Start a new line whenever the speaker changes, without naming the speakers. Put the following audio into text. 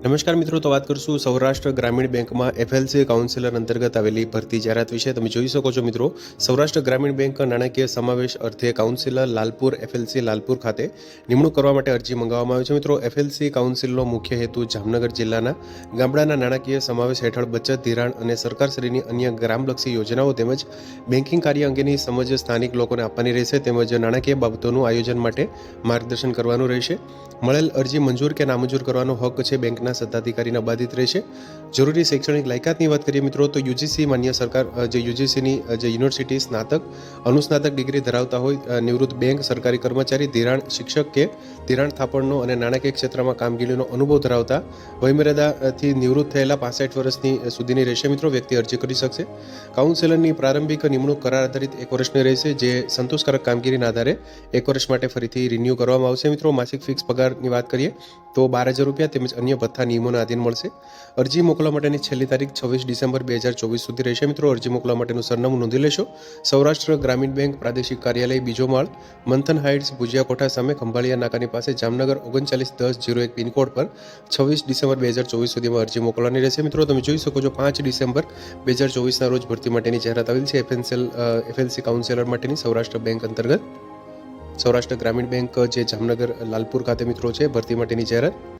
નમસ્કાર મિત્રો, તો વાત કરશું સૌરાષ્ટ્ર ગ્રામીણ બેંકમાં એફએલસી કાઉન્સિલર અંતર્ગત આવેલી ભરતી જાહેરાત વિશે. તમે જોઈ શકો છો મિત્રો, સૌરાષ્ટ્ર ગ્રામીણ બેંક નાણાકીય સમાવેશ અર્થે કાઉન્સિલર લાલપુર એફએલસી લાલપુર ખાતે નિમણૂક કરવા માટે અરજી મંગાવવામાં આવી છે. મિત્રો એફએલસી કાઉન્સિલનો મુખ્ય હેતુ જામનગર જિલ્લાના ગામડાના નાણાકીય સમાવેશ હેઠળ બચત, ધિરાણ અને સરકારશ્રીની અન્ય ગ્રામલક્ષી યોજનાઓ તેમજ બેન્કિંગ કાર્ય અંગેની સમજ સ્થાનિક લોકોને આપવાની રહેશે તેમજ નાણાકીય બાબતોનું આયોજન માટે માર્ગદર્શન કરવાનું રહેશે. મળેલ અરજી મંજૂર કે નામંજૂર કરવાનો હક છે બેંકના સત્તાધિકારીના બાધિત રહેશે. જરૂરી શૈક્ષણિક લાયકાતની વાત કરીએ મિત્રો, તો યુજીસી માન્ય સરકાર જે યુજીસીની જે યુનિવર્સિટી સ્નાતક, અનુસ્નાતક ડિગ્રી ધરાવતા હોય નિવૃત્ત બેંક સરકારી કર્મચારી, ધિરાણ શિક્ષક કે ધિરાણ થાપણનો અને નાણાકીય ક્ષેત્રમાં કામગીરીનો અનુભવ ધરાવતા વયમર્યાદાથી નિવૃત્ત થયેલા પાસઠ વર્ષની સુધીની રહેશે મિત્રો, વ્યક્તિ અરજી કરી શકશે. કાઉન્સેલરની પ્રારંભિક નિમણૂક કરાર આધારિત એક વર્ષની રહેશે, જે સંતોષકારક કામગીરીના આધારે એક વર્ષ માટે ફરીથી રિન્યૂ કરવામાં આવશે મિત્રો. માસિક ફિક્સ પગારની વાત કરીએ, તો બાર હજાર રૂપિયા તેમજ અન્ય ભથ્થા નિયમોના આધીન મળશે. અરજી મોકલવા માટેની છેલ્લી તારીખ છવ્વીસ ડિસેમ્બર બે હજાર ચોવીસ સુધી રહેશે. મિત્રો, અરજી મોકલવા માટેનું સરનામું નોંધી લેશો. સૌરાષ્ટ્ર ગ્રામીણ બેંક પ્રાદેશિક કાર્યાલય બીજો માળ મંથન હાઇટ્સ ભુજિયા કોઠા સામે ખંભાળિયા નાકાની પાસે જામનગર ઓગણચાલીસ દસ જીરો એક પિનકોડ પર છવ્વીસ ડિસેમ્બર બે હજાર ચોવીસ સુધીમાં અરજી મોકલવાની રહેશે. મિત્રો, તમે જોઈ શકો છો, પાંચ ડિસેમ્બર બે હજાર ચોવીસના રોજ ભરતી માટેની જાહેરાત આવેલ છે. એફએનસેલ એફએલસી કાઉન્સેલર માટેની સૌરાષ્ટ્ર બેંક અંતર્ગત. સૌરાષ્ટ્ર ગ્રામીણ બેંક, જે જામનગર, લાલપુર ખાતે મિત્રો છે, ભરતી માટેની જાહેરાત.